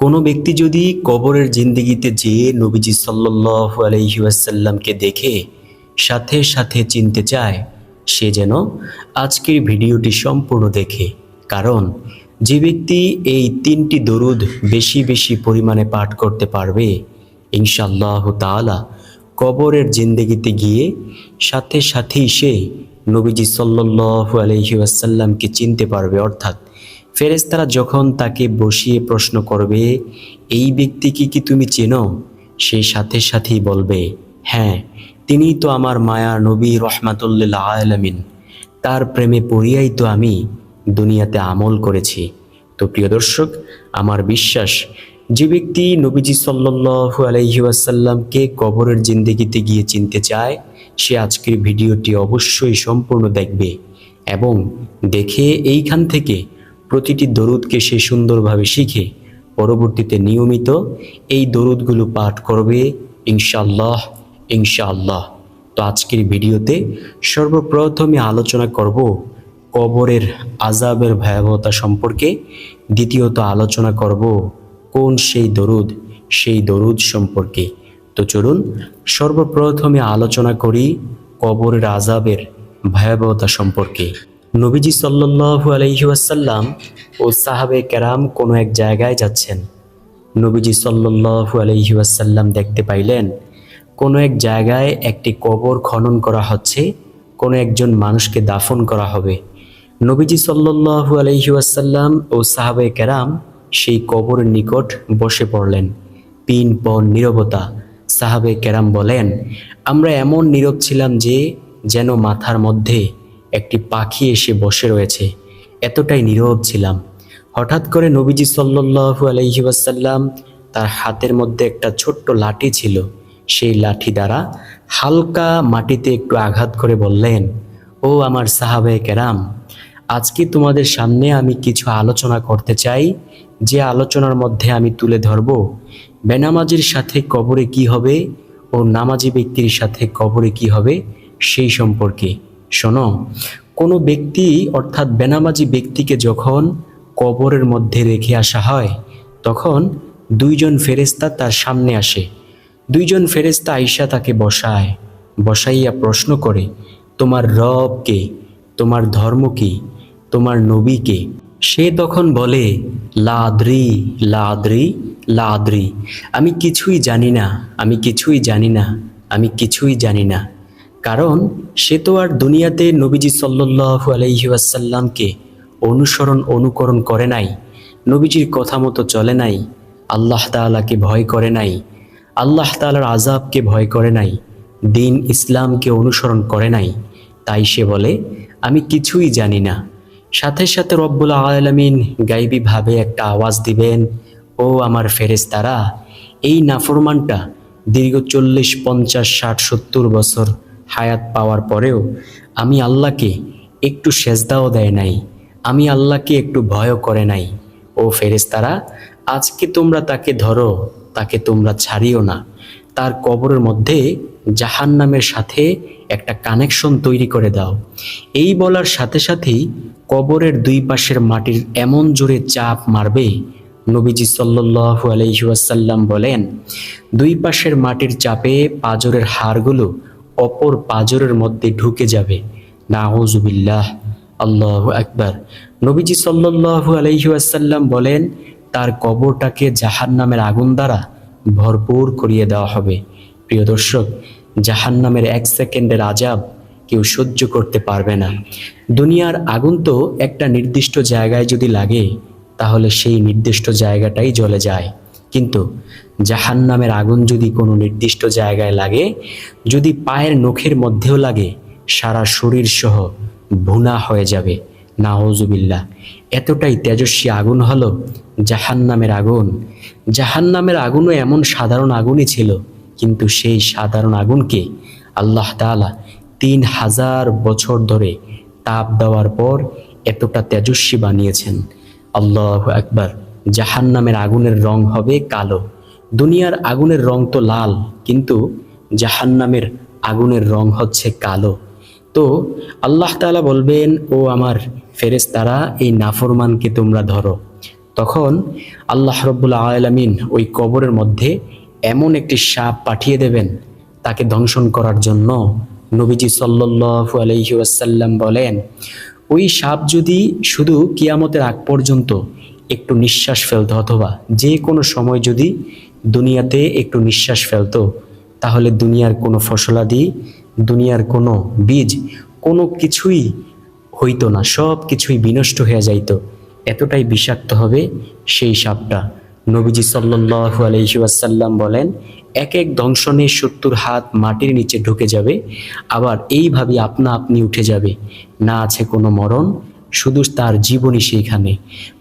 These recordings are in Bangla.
কোনো ব্যক্তি যদি কবরের জিন্দিগিতে যেয়ে নবীজি সাল্লাহ আলহিউসাল্লামকে দেখে, সাথে সাথে চিনতে চায়, সে যেন আজকের ভিডিওটি সম্পূর্ণ দেখে। কারণ, যে ব্যক্তি এই তিনটি দরুদ বেশি বেশি পরিমাণে পাঠ করতে পারবে ইনশাল্লাহ তাআলা কবরের জিন্দেগিতে গিয়ে সাথে সাথেই সে নবীজি সাল্লাল্লাহু আলাইহি ওয়াসাল্লামকে চিনতে পারবে, অর্থাৎ ফেরেশতারা যখন তাকে বসিয়ে প্রশ্ন করবে, এই ব্যক্তিকে কি তুমি চেনো? সে সাথে সাথেই বলবে হ্যাঁ তিনি তো আমার মায়া নবী রহমাতুল্লিল আলামিন। তার প্রেমে পড়িয়াই তো আমি দুনিয়াতে আমল করেছি। তো প্রিয় দর্শক, আমার বিশ্বাস, যে ব্যক্তি নবীজি সাল্লু আলহি আসাল্লামকে কবরের জিন্দেগিতে গিয়ে চিনতে চায়, সে আজকের ভিডিওটি অবশ্যই সম্পূর্ণ দেখবে এবং দেখে এইখান থেকে প্রতিটি দরুদকে সে সুন্দরভাবে শিখে। পরবর্তীতে নিয়মিত এই দরুদগুলো পাঠ করবে ইনশাল্লাহ ইনশাআল্লাহ। তো আজকের ভিডিওতে সর্বপ্রথমে আলোচনা করব কবরের আজাবের ভয়াবহতা সম্পর্কে। দ্বিতীয়ত আলোচনা করব কোন সেই দরুদ সেই দরুদ সম্পর্কে। তো চলুন, সর্বপ্রথমে আলোচনা করি কবরের আজাবের ভয়াবহতা সম্পর্কে। নবীজি সাল্লাল্লাহু আলাইহি ওয়াসাল্লাম ও সাহাবে কেরাম কোনো এক জায়গায় যাচ্ছেন। নবীজি সাল্লাল্লাহু আলাইহি ওয়াসাল্লাম দেখতে পাইলেন, কোনো এক জায়গায় একটি কবর খনন করা হচ্ছে, কোনো একজন মানুষকে দাফন করা হবে। নবীজি সাল্লাল্লাহু আলাইহি ওয়াসাল্লাম ও সাহাবে কেরাম সেই কবরের নিকট বসে পড়লেন। পিন পর নীরবতা। সাহাবে কেরাম বলেন, আমরা এমন নীরব ছিলাম যে, যেন মাথার মধ্যে একটি পাখি এসে বসে রয়েছে। এতটাই নীরব ছিলাম। হঠাৎ করে নবীজি সাল্লাল্লাহু আলাইহি ওয়াসাল্লাম তার হাতের মধ্যে একটা ছোট্ট লাঠি ছিল। সেই লাঠি দ্বারা হালকা মাটিতে একটু আঘাত করে বললেন, ও আমার সাহাবে কেরাম, আজকে তোমাদের সামনে আমি কিছু আলোচনা করতে চাই। যে আলোচনার মধ্যে আমি তুলে ধরব, বেনামাজির সাথে কবরে কি হবে ও নামাজি ব্যক্তির সাথে কবরে কি হবে সেই সম্পর্কে। শোনো, কোনো ব্যক্তি অর্থাৎ বেনামাজি ব্যক্তিকে যখন কবরের মধ্যে রেখে আসা হয়, তখন দুইজন ফেরেস্তা তার সামনে আসে। দুইজন ফেরেস্তা আইসা তাকে বসায়, বসাইয়া প্রশ্ন করে, তোমার রব কে? তোমার ধর্ম কি? তোমার নবী কে? সে তখন বলে, লাদ্রি লাদ্রি লাদ্রি। আমি কিছুই জানি না, আমি কিছুই জানি না, আমি কিছুই জানি না। কারণ সে তো আর দুনিয়াতে নবীজি সাল্লাহ আলহিউসাল্লামকে অনুসরণ অনুকরণ করে নাই, নবীজির কথা মতো চলে নাই, আল্লাহ তাআলাকে ভয় করে নাই, আল্লাহ তাআলার আজাবকে ভয় করে নাই, দিন ইসলামকে অনুসরণ করে নাই। তাই সে বলে, আমি কিছুই জানি না। সাথে সাথে রব্বুল আলমিন গাইবীভাবে একটা আওয়াজ দিবেন, ও আমার ফেরেশতারা, এই নাফরমানটা দীর্ঘ চল্লিশ, পঞ্চাশ, ষাট, সত্তর বছর হায়াত পাওয়ার পরেও আমি আল্লাহকে একটু সেজদাও দেয় নাই, আমি আল্লাহকে একটু ভয়ও করে নাই। ও ফেরেশতারা, আজকে তোমরা তাকে ধরো, তাকে তোমরা ছাড়িও না। তার কবরের মধ্যে জাহান নামের সাথে একটা কানেকশন তৈরি করে দাও। এই বলার সাথে সাথেই কবরের দুই পাশের মাটির এমন জোরে চাপ মারবে, নবীজি সাল্লাল্লাহু আলাইহি ওয়াসাল্লাম বলেন, দুই পাশের মাটির চাপে পাজরের হাড়গুলো অপর পাজরের মধ্যে ঢুকে যাবে। নাউজুবিল্লাহ আল্লাহ আকবার। নবীজি সাল্লাল্লাহু আলাইহি ওয়াসাল্লাম বলেন, তার কবরটাকে জাহান নামের আগুন দ্বারা ভরপুর করিয়ে দেওয়া হবে। প্রিয় দর্শক জাহান নামের এক সেকেন্ডের আজাব কেউ সহ্য করতে পারবে না। দুনিয়ার আগুন তো একটা নির্দিষ্ট জায়গায় যদি লাগে, তাহলে সেই নির্দিষ্ট জায়গাটাই জ্বলে যায়। কিন্তু জাহান নামের আগুন যদি কোনো নির্দিষ্ট জায়গায় লাগে, যদি পায়ের নখের মধ্যেও লাগে, সারা শরীর সহ ভুনা হয়ে যাবে। নাহজুবিল্লা এতটাই তেজস্বী আগুন হলো জাহান নামের আগুন। জাহান নামের আগুনও এমন সাধারণ আগুনই ছিল, কিন্তু সেই সাধারণ আগুনকে আল্লাহ তাআলা তিন হাজার বছর ধরে তাপ দেওয়ার পর এতটা তেজস্বী বানিয়েছেন। আল্লাহ একবার জাহান নামের আগুনের রং হবে কালো। দুনিয়ার আগুনের রং তো লাল, কিন্তু জাহান নামের আগুনের রং হচ্ছে কালো। তো আল্লাহ তাআলা বলবেন, ও আমার ফেরেশতারা, এই নাফরমানকে তোমরা ধরো। তখন আল্লাহ রব্বুল আলমিন ওই কবরের মধ্যে এমন একটি সাপ পাঠিয়ে দেবেন, তাকে ধ্বংসন করার জন্য। নবীজি সাল্লু আলহি আসাল্লাম বলেন, ওই সাপ যদি শুধু কিয়ামতের আগ পর্যন্ত একটু নিঃশ্বাস ফেলতো অথবা যে কোনো সময় যদি দুনিয়াতে একটু নিঃশ্বাস ফেলতো, তাহলে দুনিয়ার কোনো ফসলাদি, দুনিয়ার কোনো বীজ কোনো কিছুই হইতো না, সব কিছুই বিনষ্ট হয়ে যাইত। এতটাই বিষাক্ত হবে সেই সাপটা। নবীজি সাল্লু আলহিউসাল্লাম বলেন, এক এক দংশনে সত্তর হাত মাটির নিচে ঢুকে যাবে, আবার এইভাবে আপনা আপনি উঠে যাবে। না আছে কোনো মরণ শুধু তার জীবনই সেইখানে।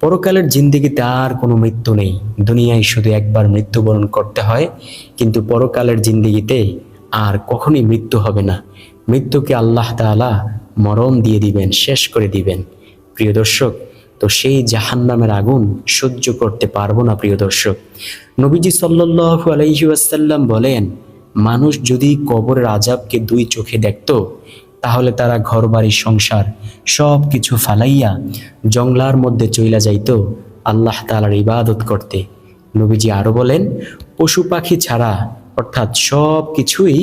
পরকালের জিন্দিগিতে আর কোনো মৃত্যু নেই। দুনিয়ায় শুধু একবার মৃত্যুবরণ করতে হয়, কিন্তু পরকালের জিন্দিগিতে আর কখনোই মৃত্যু হবে না। মৃত্যুকে আল্লাহ তাআলা মরণ দিয়ে দিবেন, শেষ করে দিবেন। প্রিয় দর্শক, তো সেই জাহান্নামের আগুন সহ্য করতে পারব না, প্রিয় দর্শক। নবীজি সাল্লাল্লাহু আলাইহি ওয়াসাল্লাম বলেন, মানুষ যদি কবরের আজাবকে দুই চোখে দেখতো তাহলে তারা ঘরবাড়ি, সংসার সব কিছু ফালাইয়া জংলার মধ্যে চইলা যাইত, আল্লাহ তাআলার ইবাদত করতে। নবীজি আরও বলেন, পশু পাখি ছাড়া অর্থাৎ সব কিছুই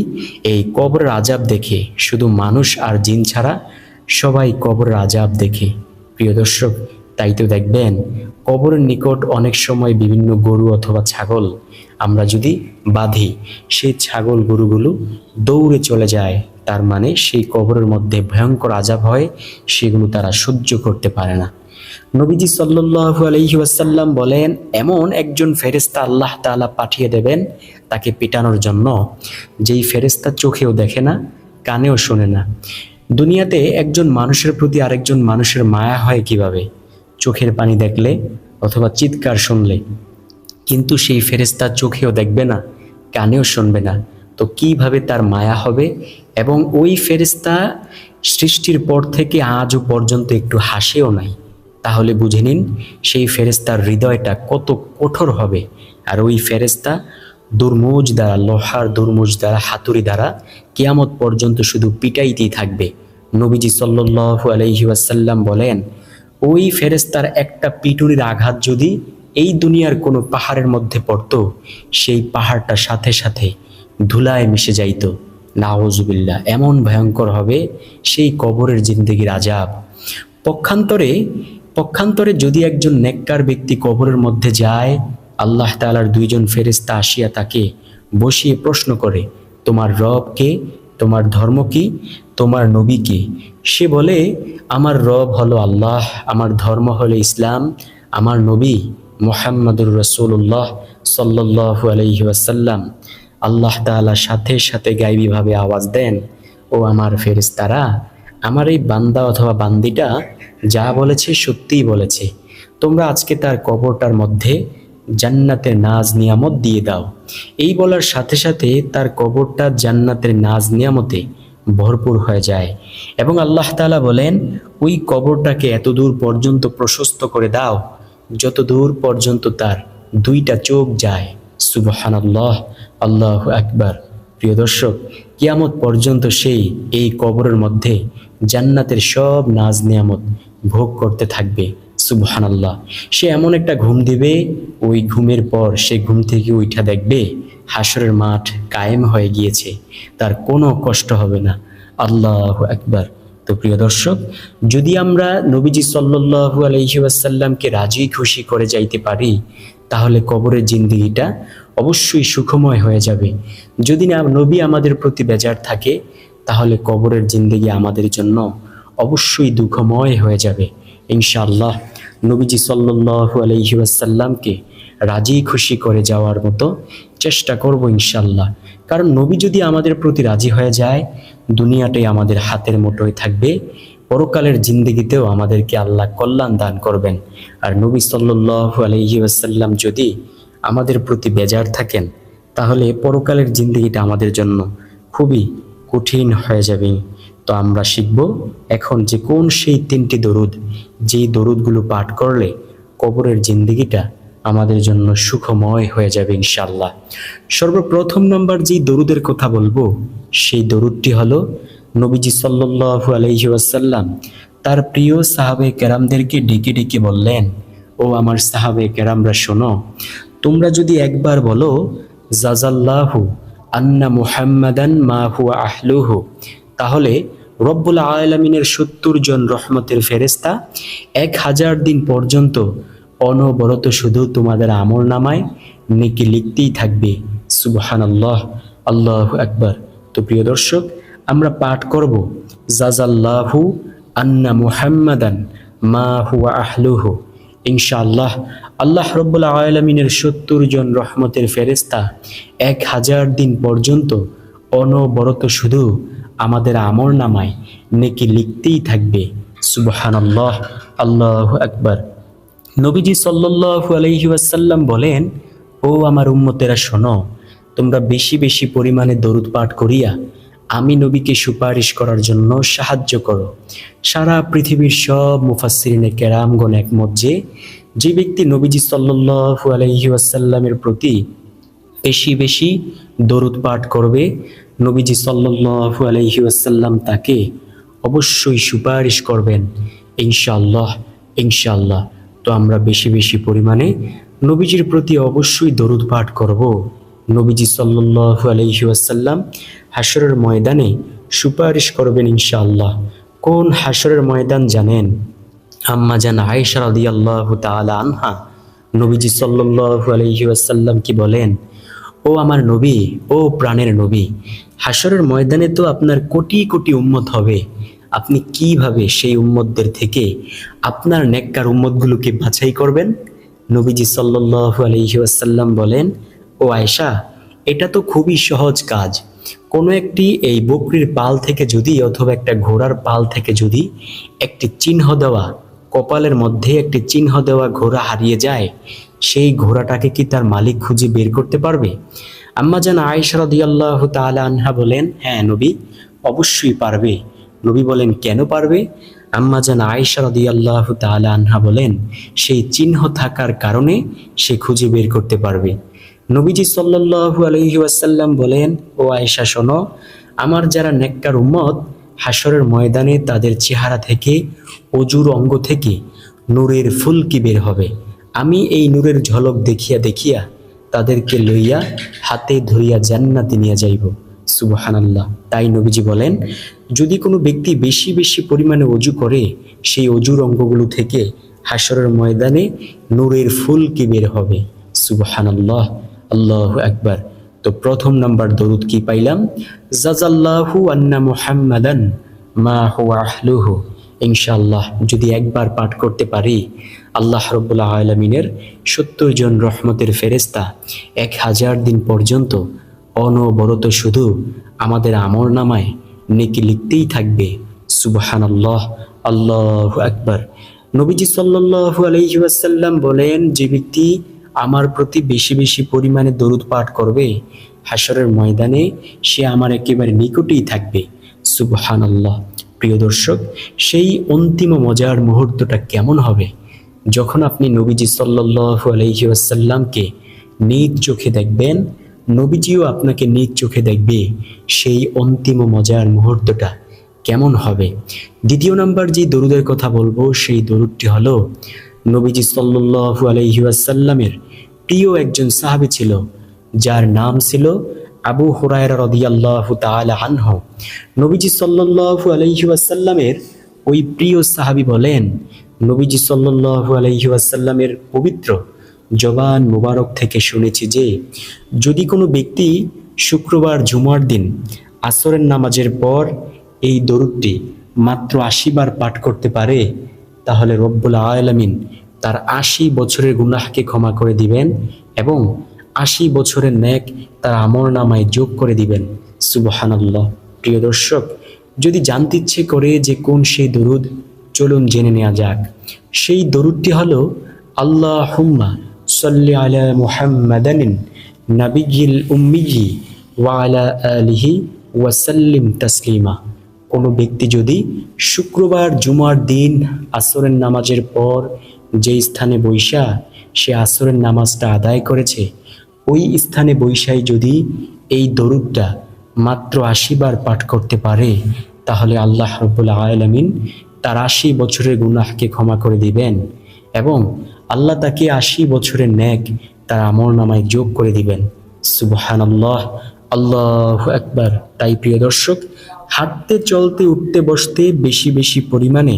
এই কবরের আজাব দেখে, শুধু মানুষ আর জিন ছাড়া সবাই কবরের আজাব দেখে। প্রিয় দর্শক, তাই তো দেখবেন, কবরের নিকট অনেক সময় বিভিন্ন গরু অথবা ছাগল আমরা যদি বাঁধি, সেই ছাগল গরুগুলো দৌড়ে চলে যায়। তার মানে সেই কবরের মধ্যে ভয়ঙ্কর আজাব হয়, সেগুলো তারা সহ্য করতে পারে না। নবীজি আলাইহি ওয়াসাল্লাম বলেন, এমন একজন ফেরেস্তা আল্লাহ তাআলা পাঠিয়ে দেবেন তাকে পিটানোর জন্য, যেই ফেরেস্তা চোখেও দেখে না, কানেও শোনে না। দুনিয়াতে একজন মানুষের প্রতি আরেকজন মানুষের মায়া হয় কীভাবে? চোখের পানি দেখলে অথবা চিৎকার শুনলে। কিন্তু সেই ফেরেস্তা চোখেও দেখবে না, কানেও শুনবে না। তো কীভাবে তার মায়া হবে? এবং ওই ফেরেস্তা সৃষ্টির পর থেকে আজও পর্যন্ত একটু হাসেও নাই। তাহলে বুঝে নিন, সেই ফেরেস্তার হৃদয়টা কত কঠোর হবে। আর ওই ফেরেস্তা দুর্মুজ দ্বারা, লোহার দুর্মুজ দ্বারা, হাতুড়ি দ্বারা কিয়ামত পর্যন্ত শুধু পিটাইতেই থাকবে। নবীজি সাল্লু আলহি ওয়াসাল্লাম বলেন, ওই ফেরেস্তার একটা পিটুরির আঘাত যদি এই দুনিয়ার কোনো পাহাড়ের মধ্যে পড়তো, সেই পাহাড়টা সাথে সাথে ধুলায় মিশে যাইত। নাওজুবিল্লা এমন ভয়ঙ্কর হবে সেই কবরের জিন্দগির আজাব পক্ষান্তরে পক্ষান্তরে যদি একজন নেককার ব্যক্তি কবরের মধ্যে যায়, আল্লাহ তালার দুইজন ফেরেস্তা আসিয়া তাকে বসিয়ে প্রশ্ন করে, তোমার রব কে? তোমার ধর্ম কি? তোমার নবী কে? সে বলে, আমার রব হলো আল্লাহ, আমার ধর্ম হলো ইসলাম, আমার নবী মোহাম্মদুর রসুল্লাহ সাল্লাহ আলহি আল্লাহ তাআলা সাথে সাথে গাইবীভাবে আওয়াজ দেন, ও আমার ফেরেস্তারা আমার এই বান্দা অথবা বান্দিটা যা বলেছে সত্যিই বলেছে। তোমরা আজকে তার কবরটার মধ্যে জান্নাতের নাজ নিয়ামত দিয়ে দাও। এই বলার সাথে সাথে তার কবরটা জান্নাতের নাজ নিয়ামতে ভরপুর হয়ে যায়। এবং আল্লাহ তাআলা বলেন, ওই কবরটাকে এত দূর পর্যন্ত প্রশস্ত করে দাও যত দূর পর্যন্ত তার দুইটা চোখ যায়। সুবহানাল্লাহ, আল্লাহ আকবার। প্রিয় দর্শক, কিয়ামত পর্যন্ত সেই, এই কবরের মধ্যে জান্নাতের সব নাজ নিয়ামত ভোগ করতে থাকবে, সুবহানাল্লাহ। সে এমন একটা ঘুম দিবে, ওই ঘুমের পর সে ঘুম থেকে উঠা দেখবে, হাসরের মাঠ কায়েম হয়ে গিয়েছে। তার কোনো কষ্ট হবে না। আল্লাহ আকবার। তো প্রিয় দর্শক, যদি আমরা নবীজি সাল্লু আলহি আসাল্লামকে রাজি খুশি করে যাইতে পারি, তাহলে কবরের জিন্দিগিটা অবশ্যই সুখময় হয়ে যাবে। যদি না নবী আমাদের প্রতি বেজার থাকে, তাহলে কবরের জিন্দিগি আমাদের জন্য অবশ্যই দুঃখময় হয়ে যাবে। ইনশাআল্লাহ, নবীজি সাল্লু আলহি আসাল্লামকে রাজি খুশি করে যাওয়ার মতো চেষ্টা করব ইনশাল্লাহ কারণ নবী যদি আমাদের প্রতি রাজি হয়ে যায় দুনিয়াটাই আমাদের হাতের মুঠোয় থাকবে। পরকালের জিন্দগিতেও আমাদেরকে আল্লাহ কল্যাণ দান করবেন। আর নবী সাল্লু আলহি আসাল্লাম যদি আমাদের প্রতি বেজার থাকেন, তাহলে পরকালের জিন্দগিটা আমাদের জন্য খুবই কঠিন হয়ে যাবে। তো আমরা শিখব এখন যে কোন সেই তিনটি দরুদ, যেই দরুদগুলো পাঠ করলে কবরের জিন্দগিটা আমাদের জন্য সুখময় হয়ে যাবে ইনশাল্লাহ সর্বপ্রথম নম্বর যেই দরুদের কথা বলব, সেই দরুদটি হলো নবীজি সাল্লু আলহি ওয়াসাল্লাম তার প্রিয় সাহাবে কেরামদেরকে ডেকে ডেকে বললেন, ও আমার সাহাবে কেরামরা শোনো, তোমরা যদি একবার বলো, জাজাল্লাহু আন্না মুহাম্মাদান মা হুয়া আহলুহু তাহলে রব্বুল আলমিনের সত্তর জন রহমতের ফেরেস্তা এক হাজার দিন পর্যন্ত অনবরত শুধু তোমাদের আমল নামায় নেকি লিখতেই থাকবে। সুবহান আল্লাহ আল্লাহ আকবার। তো প্রিয় দর্শক, আমরা পাঠ করব জাজাল্লাহু আন্না মুহাম্মাদান মা হুয়া আহলুহু। ইনশাআল্লাহ, আল্লাহ রব্বুল আলমিনের সত্তর জন রহমতের ফেরেস্তা এক হাজার দিন পর্যন্ত অনবরত শুধু আমাদের আমর নামায় নেকি লিখতেই থাকবে। সুবহানাল্লাহ। আল্লাহ আকবার। নবীজি সাল্লাল্লাহু আলাইহি ওয়াসাল্লাম বলেন, ও আমার উম্মতেরা, শোনো, তোমরা বেশি বেশি পরিমাণে দরুদ পাঠ করিয়া আমি নবীকে সুপারিশ করার জন্য সাহায্য করো। সারা পৃথিবীর সব মুফাসসিরিনে কেরামগণ একমত যে যে ব্যক্তি নবীজি সাল্লাল্লাহু আলাইহি ওয়াসাল্লামের প্রতি বেশি বেশি দরুদ পাঠ করবে, নবীজি সাল্লাল্লাহু আলাইহি ওয়াসাল্লাম তাকে অবশ্যই সুপারিশ করবেন, ইনশাআল্লাহ ইনশাআল্লাহ। তো আমরা বেশি বেশি পরিমাণে নবীজির প্রতি অবশ্যই দরুদ পাঠ করব। নবীজি সাল্লাল্লাহু আলাইহি ওয়াসাল্লাম হাসরের ময়দানে সুপারিশ করবেন ইনশাআল্লাহ। কোন হাসরের ময়দান জানেন? আম্মা জান আয়েশা রাদিয়াল্লাহু তাআলা আনহা। নবীজি সাল্লাল্লাহু আলাইহি ওয়াসাল্লাম কি বলেন? ও আমার নবী, ও প্রাণের নবী হাসরের ময়দানে তো আপনার কোটি কোটি উম্মত হবে। আপনি কীভাবে সেই উম্মতদের থেকে আপনার নেককার উম্মতগুলোকে বাছাই করবেন? নবীজি সাল্লাল্লাহু আলাইহি ওয়াসাল্লাম বলেন, ও আয়েশা, এটা তো খুবই সহজ কাজ। কোনো একটি এই বকরির পাল থেকে যদি অথবা একটা ঘোড়ার পাল থেকে যদি একটি চিহ্ন দেওয়া, কপালের মধ্যে একটি চিহ্ন দেওয়া ঘোড়া হারিয়ে যায়, সেই ঘোড়াটাকে কি তার মালিক খুঁজে বের করতে পারবে? আম্মা জান আয়েশা রাদিয়াল্লাহু তাআলা আনহা বলেন হ্যাঁ নবী, অবশ্যই পারবে। নবী বলেন, কেন পারবে? আম্মা জান আয়েশা রাদিয়াল্লাহু তাআলা আনহা বলেন, সেই চিহ্ন থাকার কারণে সে খুঁজে বের করতে পারবে। নবীজি সাল্লাল্লাহু আলাইহি ওয়াসাল্লাম বলেন, ও আয়েশা, শোনো, আমার যারা নেককার উম্মত হাসরের ময়দানে তাদের চেহারা থেকে, অজুর অঙ্গ থেকে নূরের ফুলকি বের হবে। আমি এই নূরের ঝলক দেখিয়া দেখিয়া তাদেরকে লইয়া হাতে ধরিয়া জান্নাতে নিয়ে যাইব। সুবহানাল্লাহ। তাই নবীজি বলেন যদি কোনো ব্যক্তি বেশি বেশি পরিমাণে অজু করে, সেই অজুর অঙ্গগুলো থেকে হাসরের ময়দানে নূরের ফুলকি বের হবে? সুবহানাল্লাহ, আল্লাহ একবার তো প্রথম নাম্বার দরুদ কি পাইলাম? জাজাল্লাহু আন্না মুহাম্মাদান মা হুয়া আহলুহু। ইনশাআল্লাহ, যদি একবার পাঠ করতে পারি, আল্লাহ রব্বুল্লাহ আলমিনের সত্তর জন রহমতের ফেরেস্তা এক হাজার দিন পর্যন্ত অনবরত শুধু আমাদের আমর নামায় নেকি লিখতেই থাকবে। সুবহান আল্লাহ আল্লাহ আকবার। নবীজি সাল্লাল্লাহু আলাইহি ওয়াসাল্লাম বলেন, যে ব্যক্তি আমার প্রতি বেশি বেশি পরিমাণে দরুদ পাঠ করবে হাসরের ময়দানে সে আমার একেবারে নিকটেই থাকবে। সুবহান আল্লাহ প্রিয় দর্শক, সেই অন্তিম মজার মুহূর্তটা কেমন হবে? যখন আপনি নবীজি সাল্লাল্লাহু আলাইহি ওয়াসাল্লামকে নিজ চোখে দেখবেন নবীজিও আপনাকে নিজ চোখে দেখবে। সেই অন্তিম মজার মুহূর্তটা কেমন হবে? দ্বিতীয় নাম্বার যে দরুদের কথা বলব, সেই দরুদটি হলো, নবীজি সাল্লাল্লাহু আলাইহি ওয়াসাল্লামের প্রিয় একজন সাহাবী ছিল, যার নাম ছিল আবু হুরায়রা রাদিয়াল্লাহু তাআলা আনহু। নবীজি সাল্লাল্লাহু আলাইহি ওয়াসাল্লামের ওই প্রিয় সাহাবী বলেন, নবীজি সাল্লাল্লাহু আলাইহি ওয়াসাল্লামের পবিত্র জবান মুবারক থেকে শুনেছি যে, যদি কোনো ব্যক্তি শুক্রবার জুমার দিন আসরের নামাজের পর এই দরুদটি মাত্র আশি বার পাঠ করতে পারে, তাহলে রব্বুল আলামিন তার আশি বছরের গুনাহকে ক্ষমা করে দিবেন এবং আশি বছরের ন্যাক তার আমর নামায় যোগ করে দিবেন। সুবহানাল্লাহ। প্রিয় দর্শক, যদি জানতে ইচ্ছে করে যে কোন সেই দরুদ, চলুন জেনে নেওয়া যাক। সেই দরুদটি হলো আল্লাহ হুম্মা আলা মুহাম্মাদানিন নাবিয়িল উম্মিয়ি ওয়া আলা আলিহি ওয়াসাল্লিম তাসলিমা কোনো ব্যক্তি যদি শুক্রবার জুমার দিন আসরের নামাজের পর যে স্থানে বৈশা, সে আসরের নামাজটা আদায় করেছে, ওই স্থানে বৈশাই যদি এই দরুদটা মাত্র আশি বার পাঠ করতে পারে, তাহলে আল্লাহ রব্বুল আলমিন তার আশি বছরের গুনাহকে ক্ষমা করে দিবেন এবং আল্লাহ তাকে আশি বছরের ন্যাক তার আমল নামায় যোগ করে দিবেন। সুবহান আল্লাহ আল্লাহ একবার তাই প্রিয় দর্শক, হাঁটতে, চলতে, উঠতে, বসতে বেশি বেশি পরিমাণে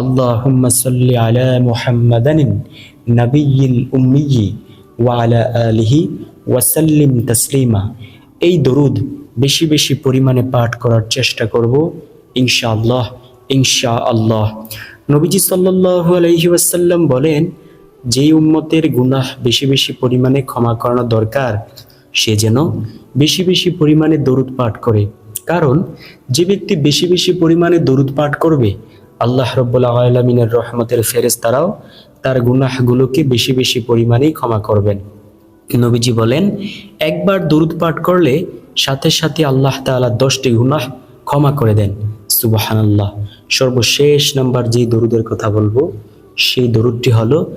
আল্লাহ সাল্লি আলা মুহাম্মাদানিন নাবিয়িল উম্মিয়ি ওয়া আলা আলিহি ওয়াসাল্লিম তাসলিমা। এই দরুদ বেশি বেশি পরিমাণে পাঠ করার চেষ্টা করব, ইনশাআল্লাহ ইনশা আল্লাহ নবীজি সাল্লাল্লাহু আলাইহি ওয়াসাল্লাম বলেন যেই উম্মতের গুনাহ বেশি বেশি পরিমাণে ক্ষমা করানো দরকার, সে যেন বেশি বেশি পরিমাণে দরুদ পাঠ করে। কারণ, যে ব্যক্তি বেশি বেশি পরিমাণে দরুদ পাঠ করবে, আল্লাহ রব্বুল আলমিনের রহমতের ফেরেস তারাও তার গুনাহগুলোকে বেশি বেশি পরিমাণেই ক্ষমা করবেন। নবীজি বলেন, একবার দরুদ পাঠ করলে সাথে সাথে আল্লাহ তাআলা দশটি গুনাহ ক্ষমা করে দেন। সুবাহান আল্লাহ সর্বশেষ নাম্বার যেই দরুদের কথা বলব, সেই দরুদটি হলো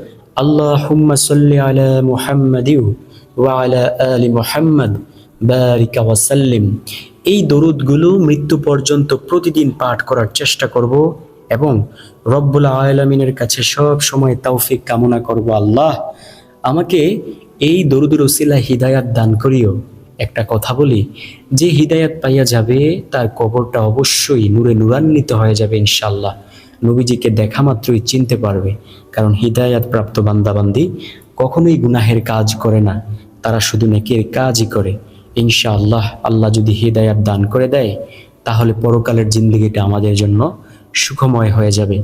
হুম্মা সাল্লি আলা মুহাম্মাদিউ ওয়া আলা আলি মুহাম্মদ বারিকা এই দরুদগুলো মৃত্যু পর্যন্ত প্রতিদিন পাঠ করার চেষ্টা করব এবং রব্বুল আলমিনের কাছে সব সময় তৌফিক কামনা করব আল্লাহ। আমাকে এই দরুদের ওসিলা হিদায়াত দান করিও। একটা কথা বলি, যে হিদায়াত পাইয়া যাবে, তার কবরটা অবশ্যই নূরে নূরান্বিত হয়ে যাবে ইনশাল্লাহ নবীজিকে দেখা মাত্রই চিনতে পারবে। কারণ হৃদায়াত প্রাপ্ত বান্দাবান্দি কখনোই গুনাহের কাজ করে না। তারা শুধু নেকের কাজই করে। ইনশা আল্লাহ আল্লাহ যদি হৃদায়াত দান করে দেয়, তাহলে পরকালের জিন্দগিটা আমাদের জন্য সুখময় হয়ে যাবে।